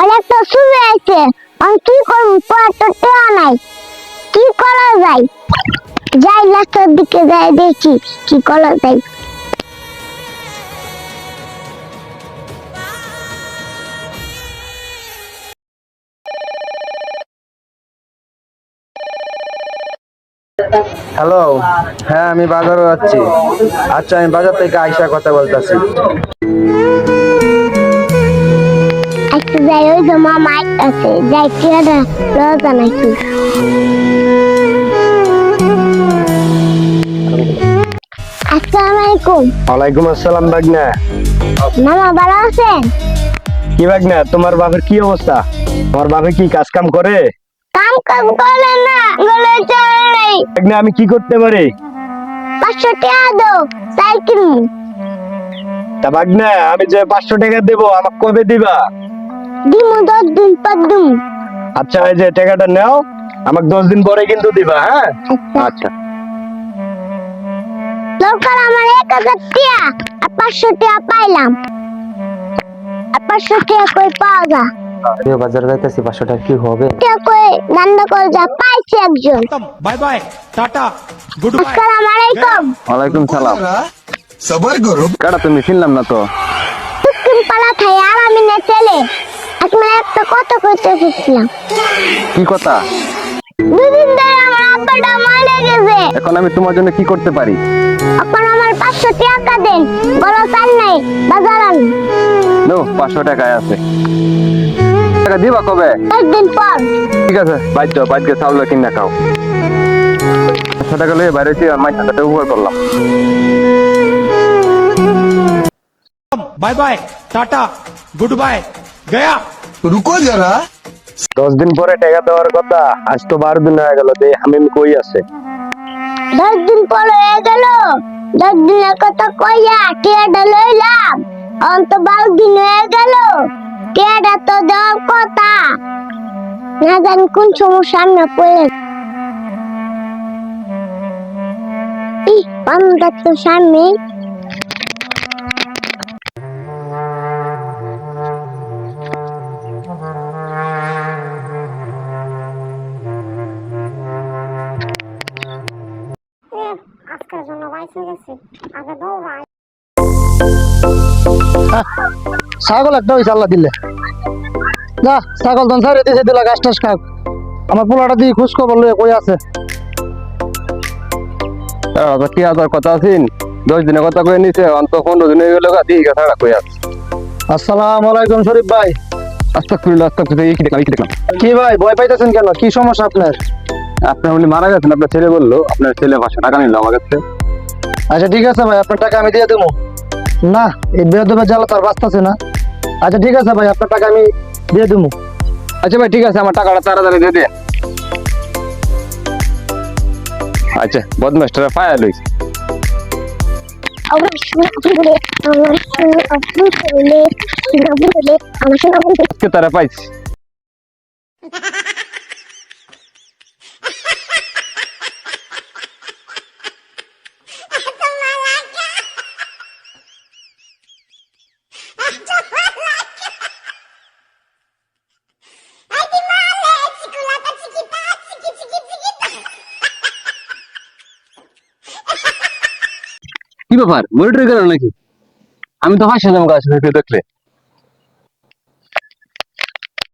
খালি একটা শুরু আমি কি করব? পড়াটা টেয়া নাই। কি করা যায়? যাই, লাস্টের দিকে যাই, দেখি কি করা যায়। হ্যালো হ্যাঁ আমি বাজারে যাচ্ছি। আচ্ছা আমি বাজার থেকে আইসা কথা বলতেছি। আজকে যাই ওই যে মামা আছে যাই টিয়াটা লজা নাকি? আসসালামু আলাইকুম ওয়ালাইকুম আসসালাম বাগনা মামা ভালো আছেন? কি বাগনা তোমার বাপের কি অবস্থা? তোমার বাপে কি কাজ কাম করে? কাম কাজ করে না গলে চলে নেই। বাগনা আমি কি করতে পারি? পাঁচশো টাকা দাও সাইকেল তা বাগনা আমি যে পাঁচশো টাকা দেবো আমাকে কবে দিবা? দিমু দশ দিন পর দিমু। আচ্ছা এই যে টাকাটা নাও আমাকে দশ দিন পরে কিন্তু দিবা হ্যাঁ? আচ্ছা। দরকার আমার এক হাজার টিয়া আর পাঁচশো টিয়া পাইলাম। আর পাঁচশো টিয়া কই পাওয়া যা প্রিয় বাজার যাইতেছি পাঁচশো টাকা কি হবে? কই নন্দ কর যা পাইছে একজন। Bye bye tata goodbye. আসসালামু আলাইকুম হ্যাঁ? ওয়ালাইকুম সালাম। সবার করো কাটা তুমি চিনলাম না তো? পালা থাই আর আমি নেটেলে তোমার একটা কথা কইতে গেছিলাম কি কথা? দুদিন ধরে আমার আব্বাটা মারা গেছে। এখন আমি তোমার জন্য কি করতে পারি? এখন আমার পাঁচশো টাকা দেন। বড় চাল নাই বাজার আন। নো পাঁচশো টাকায় আছে। টাকা দিবা কবে? একদিন পর। ঠিক আছে বাইর যাও বাইর চাউল কিনা খাও। পাঁচশো টাকা লয়ে বাইরে করলাম। Bye bye tata good bye গয়া। রুকো যারা। দশ দিন পরে টাকা দেওয়ার কথা আজ তো বারো দিন হয়ে গেল দে হামিম কই আছে? দশ দিন পরে হয়ে গেল। দশ দিনের কথা কইয়া টিয়াটা লইলাম। অন্ত বারো দিন হয়ে গেল। টিয়াটা তো দেওয়ার কথা। না জানি কোন সমস্যা আমরা পড়ে পান্ডা তো সামনে ছাগল একটা হয়েছে আল্লাহ দিলে। যা ছাগল তখন সারে দিছে দিলা গাছ টাছ খাক। আমার পোলাটা দিয়ে খুশ খবর লয়ে কই আছে? হাজার কথা আছেন? দশ দিনের কথা কয়ে নিছে অন্ত পনেরো দিন হয়ে গেল দিই কথা কয়ে আছে? আসসালামু আলাইকুম শরীফ ভাই। আস্তাক ফিরল আস্তাক ফিরল কি দেখলাম কি দেখলাম কি ভাই ভয় পাইতেছেন কেন? কি সমস্যা আপনার? আপনার উনি মারা গেছেন আপনার ছেলে বলল আপনার ছেলে ভাষা টাকা নিল আমার কাছে আচ্ছা ঠিক আছে ভাই আপনার টাকা আমি দিয়ে দেবো। না এই বেদবে জ্বালা তার বাঁচতেছে না। আচ্ছা ঠিক আছে ভাই আপনার টাকা আমি দিয়ে দেবো। আচ্ছা ভাই ঠিক আছে আমার টাকাটা তাড়াতাড়ি দিয়ে দেন আচ্ছা বদমাস্টার পায়া লইছে। আমার বলে বলে। আজকে তারা পাইছি। কি ব্যাপার? মনিটর গেল নাকি? আমি তো হাসি যাব গাছ দেখলে।